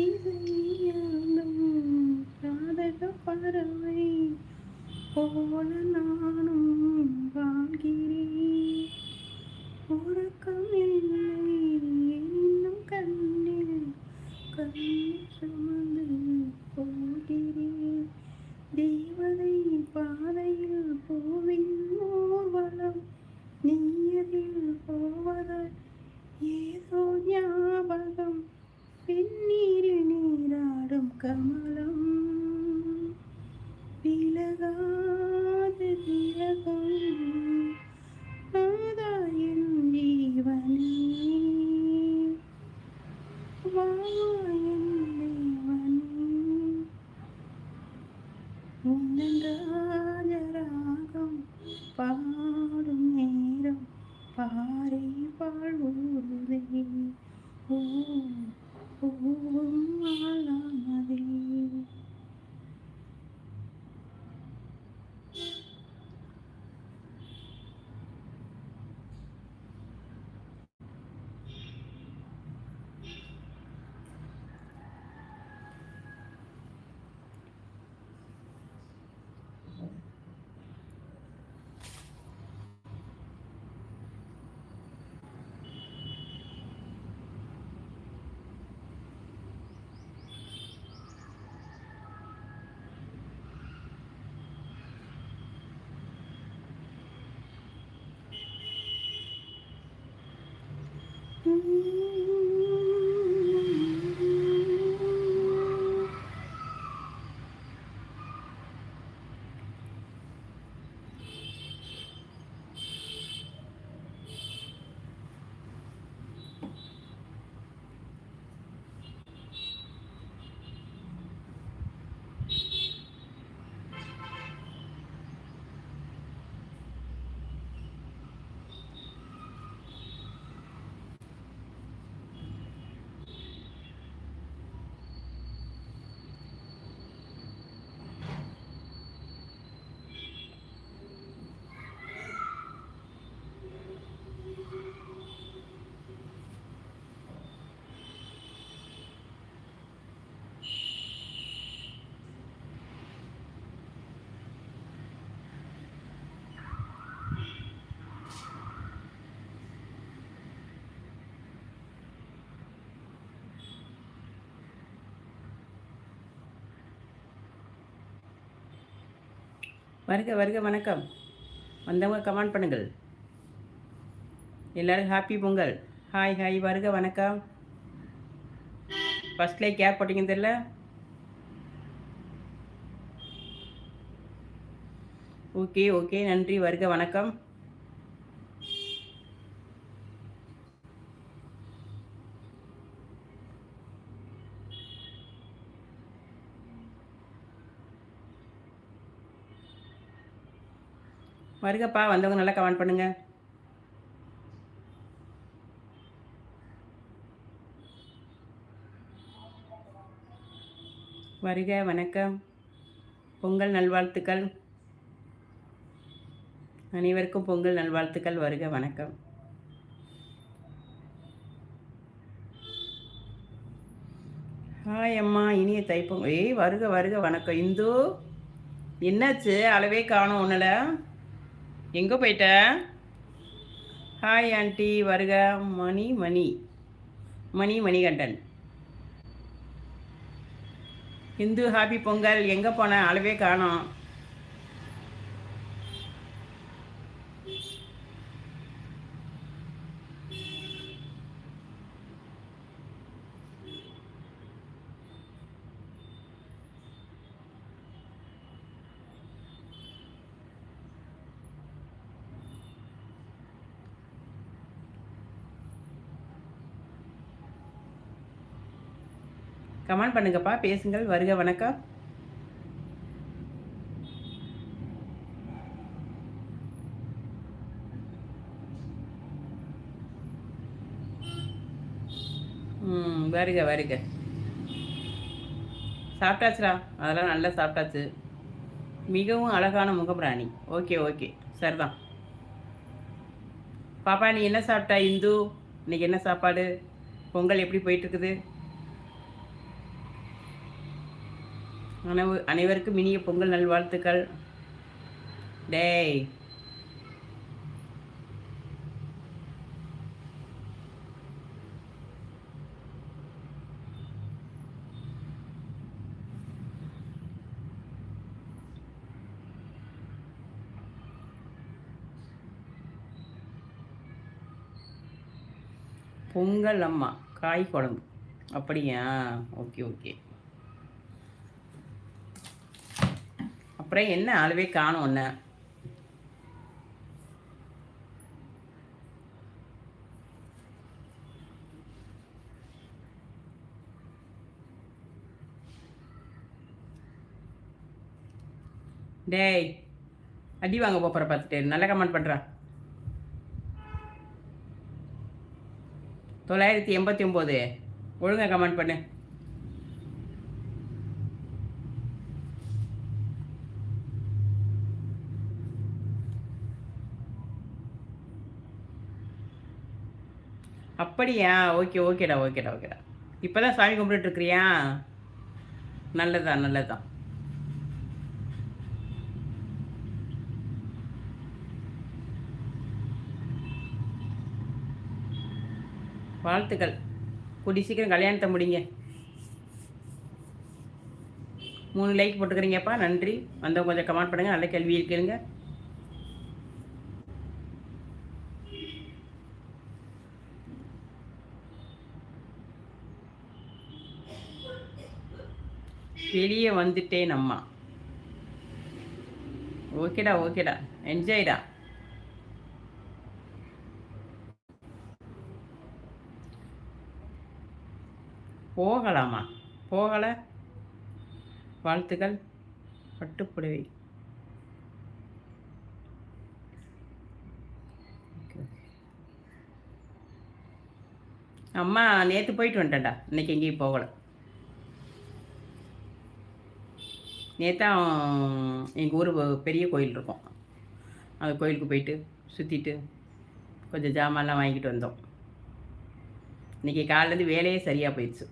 இசையாலும் ராதக பரம் Hum. வருக வருக வணக்கம். வந்தவங்க கமெண்ட் பண்ணுங்கள். எல்லோரும் ஹாப்பி பொங்கல். ஹாய் ஹாய் வருக வணக்கம். ஃபஸ்ட்லேயே கேப் போட்டிங்கன்னு தெரியல? ஓகே ஓகே நன்றி வருக வணக்கம். வருகப்பா வந்தவங்க நல்லா கமெண்ட் பண்ணுங்க. வருக வணக்கம். பொங்கல் நல்வாழ்த்துக்கள். அனைவருக்கும் பொங்கல் நல்வாழ்த்துக்கள். வருக வணக்கம். ஹாய் அம்மா இனிய தைப்பொங்கல். ஏய் வருக வருக வணக்கம். இந்து என்னாச்சு? அளவே காணும் உன்னல. எங்கே போயிட்ட? ஹாய் ஆண்டி வருக. மணி மணி. மணி மணிகண்டன். இந்து ஹாப்பி பொங்கல். எங்கே போன? அளவே காணோம். கமெண்ட் பண்ணுங்கப்பா. பேசுங்கள். வருக வணக்கம். ம் வருக வருக. சாப்பிட்டாச்சுடா. அதெல்லாம் நல்லா சாப்பிட்டாச்சு. மிகவும் அழகான முகப்பிராணி. Okay okay. சரிதான். பாப்பா நீ என்ன சாப்பிட்டா இந்து? இன்னைக்கு என்ன சாப்பாடு? பொங்கல் எப்படி போயிட்டுருக்குது அனைவ அனைவருக்கும் இனிய பொங்கல் நல்வாழ்த்துக்கள். டேய். பொங்கல் அம்மா காய் குழம்பு. அப்படியா? Okay okay. அப்புறம் என்ன அளவே காணும் ஒன்று டேய் அடி வாங்க போகிற பார்த்துட்டு. நல்ல கமெண்ட் பண்ணுறா தொள்ளாயிரத்தி எண்பத்தி ஒம்பது. ஒழுங்காக கமெண்ட் பண்ணு. அப்படியா? ஓகே ஓகேடா ஓகேடா ஓகேடா. இப்போ தான் சாமி கும்பிட்டுருக்குறியா நல்லதா நல்லதான் வாழ்த்துக்கள். கூடி சீக்கிரம் கல்யாணத்தை முடிங்க. மூணு லைக் போட்டுக்கிறீங்கப்பா. நன்றி. வந்தவங்க கொஞ்சம் கமெண்ட் பண்ணுங்கள் நல்ல கேள்வி இருக்குங்க வெளியே வந்துட்டேன் அம்மா ஓகேடா ஓகேடா. என்ஜாய்டா போகலாமா? போகலை? வாழ்த்துக்கள். பட்டுப்புடவை. அம்மா நேற்று போயிட்டு வந்துட்டேன்டா. இன்னைக்கு எங்கேயும் போகலை. நேத்தான் எங்கள் ஊர் பெரிய கோயில் இருக்கும். அந்த கோயிலுக்கு போயிட்டு சுற்றிட்டு கொஞ்சம் ஜாமான்லாம் வாங்கிட்டு வந்தோம். இன்றைக்கி காலிலேருந்து வேலையே சரியாக போயிடுச்சு.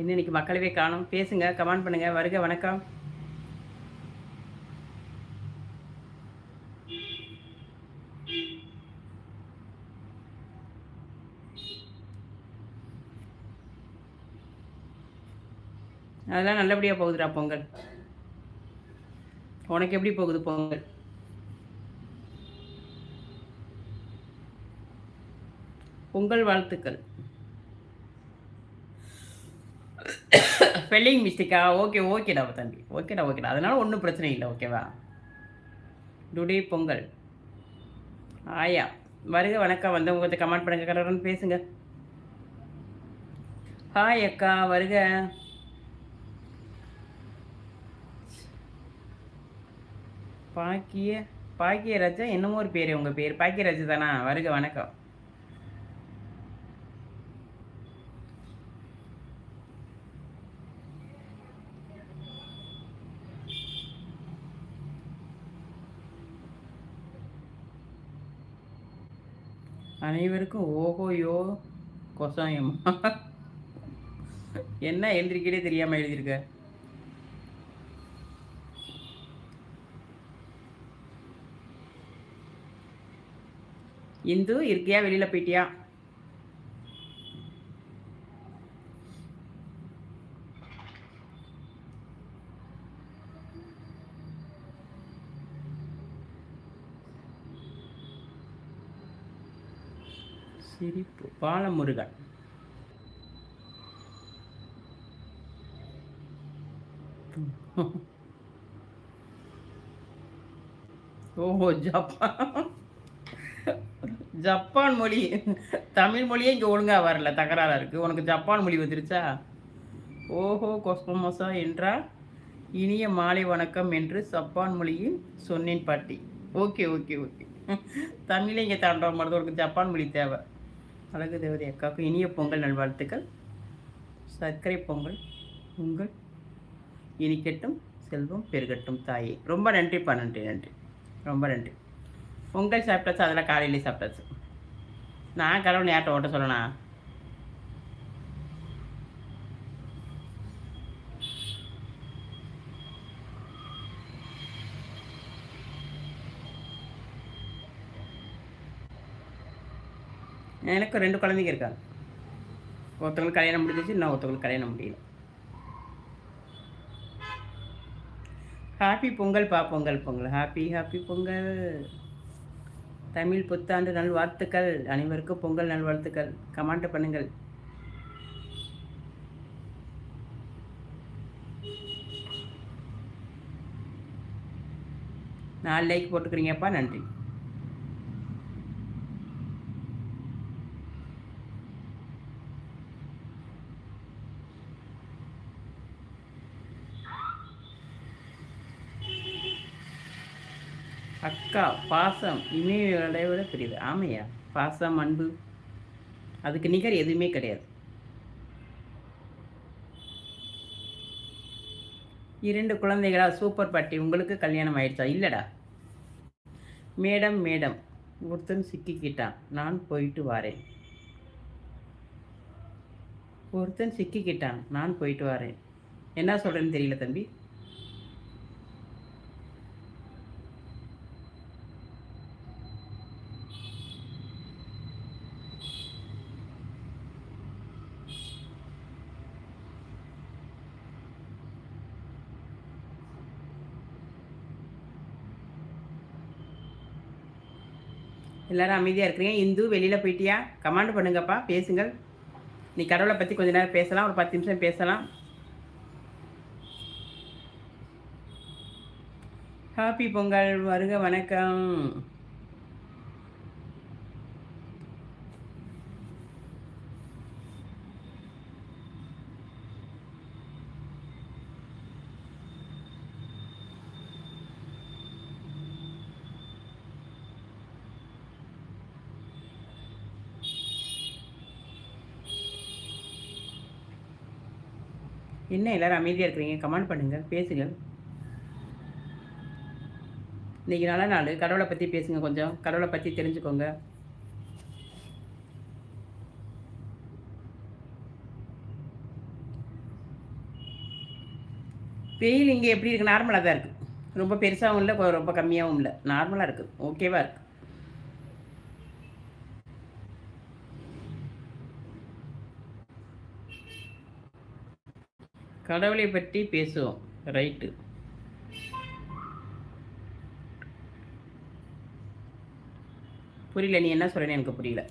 என்ன இன்னைக்கு மக்களவே காணும் பேசுங்க கமெண்ட் பண்ணுங்கள் வருக வணக்கம். அதெல்லாம் நல்லபடியாக போகுதுடா பொங்கல். உனக்கு எப்படி போகுது பொங்கல்? பொங்கல் வாழ்த்துக்கள். ஸ்பெல்லிங் மிஸ்டேக்கா ஓகே ஓகேடா தம்பி. ஓகேடா ஓகேடா அதனால் ஒன்றும் பிரச்சனை இல்லை ஓகேவா டுடே பொங்கல். ஆயா வருக வணக்கம். வந்தவங்க கொஞ்சம் கமெண்ட் பண்ணுங்க கலர்னு பேசுங்க. ஹாய் அக்கா வருக. பாக்கிய பாக்கியராஜா என்னமோ ஒரு பேர் உங்கள் பேர். பாக்கியராஜா தானா? வருக வணக்கம். அனைவருக்கும் ஓஹோ யோ என்ன எழுந்திருக்கே தெரியாமல் எழுதியிருக்க? இந்து இருக்கியா வெளியில் போயிட்டியா? சிரிப்பு. பாலமுருகன். ஓஹோ ஜப்பான் ஜப்பான் மொழி தமிழ் மொழியே இங்கே ஒழுங்காக வரல தகராறாக இருக்குது உனக்கு ஜப்பான் மொழி வந்துருச்சா? ஓஹோ கொஸ்மோசா என்றால் இனிய மாலை வணக்கம் என்று ஜப்பான் மொழியில் சொன்னேன் பாட்டி. Okay okay okay. தமிழே இங்கே தாண்டவ மாதிரி உனக்கு ஜப்பான் மொழி தேவை. அழகு தேவதை அக்காவுக்கு இனிய பொங்கல் நல்வாழ்த்துக்கள். சர்க்கரை பொங்கல் உங்கள் இனிக்கட்டும் செல்வம் பெருகட்டும் தாயே. ரொம்ப நன்றிப்பா நன்றி நன்றி. ரொம்ப நன்றி. பொங்கல் சாப்பிட்டாச்சு அதெல்லாம் காலையிலே சாப்பிட்டாச்சு. நான் கடவுள் யார்கிட்ட ஓட்ட சொல்லணா எனக்கு ரெண்டு குழந்தைங்க இருக்காங்க. ஒருத்தவங்களுக்கு கல்யாணம் முடிஞ்சிச்சு இன்னும் ஒருத்தவங்களுக்கு கல்யாணம் முடியல. ஹாப்பி பொங்கல் பா Pongal Pongal. Happy happy Pongal. Tamil புத்தாண்டு நல்வாழ்த்துக்கள். அனைவருக்கும் பொங்கல் நல்வாழ்த்துக்கள். கமெண்ட் பண்ணுங்கள். நாலு லைக் போட்டுக்கிறீங்கப்பா. நன்றி. அக்கா பாசம் இமையோட விட பெரியது. ஆமையா? பாசம் அன்பு. அதுக்கு நிகர் எதுவுமே கிடையாது. இரண்டு குழந்தைகளா சூப்பர் பாட்டி உங்களுக்கு கல்யாணம் ஆயிடுச்சா? இல்லைடா. Madam madam. ஒருத்தன் சிக்கிக்கிட்டான். நான் போயிட்டு வாரேன். ஒருத்தன் சிக்கிக்கிட்டான். நான் போயிட்டு வாரேன். என்ன சொல்கிறேன்னு தெரியல தம்பி? எல்லாரும் அமைதியாக இருக்கிறீங்க. இந்து வெளியில் போயிட்டியா? கமாண்ட் பண்ணுங்கப்பா பேசுங்கள். நீ கடவுளை பற்றி கொஞ்ச நேரம் பேசலாம் ஒரு பத்து நிமிஷம் பேசலாம். ஹாப்பி பொங்கல் வருக வணக்கம். என்ன எல்லாரும் அமைதியாக இருக்கிறீங்க? கமெண்ட் பண்ணுங்கள் பேசுங்க. இன்றைக்கி நல்ல நாள். கடவுளை பற்றி பேசுங்க கொஞ்சம். கடவுளை பற்றி தெரிஞ்சுக்கோங்க. வெயில் இங்கே எப்படி இருக்குது நார்மலாக தான் இருக்குது ரொம்ப பெருசாகவும் இல்லை ரொம்ப கம்மியாகவும் இல்லை. நார்மலாக இருக்குது ஓகேவாக இருக்குது கடவுளை பற்றி பேசுவோம். ரைட்டு புரியல நீ என்ன சொல்கிறேன்னு எனக்கு புரியல.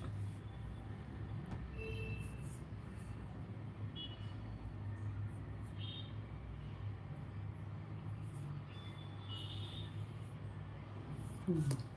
Mm-hmm.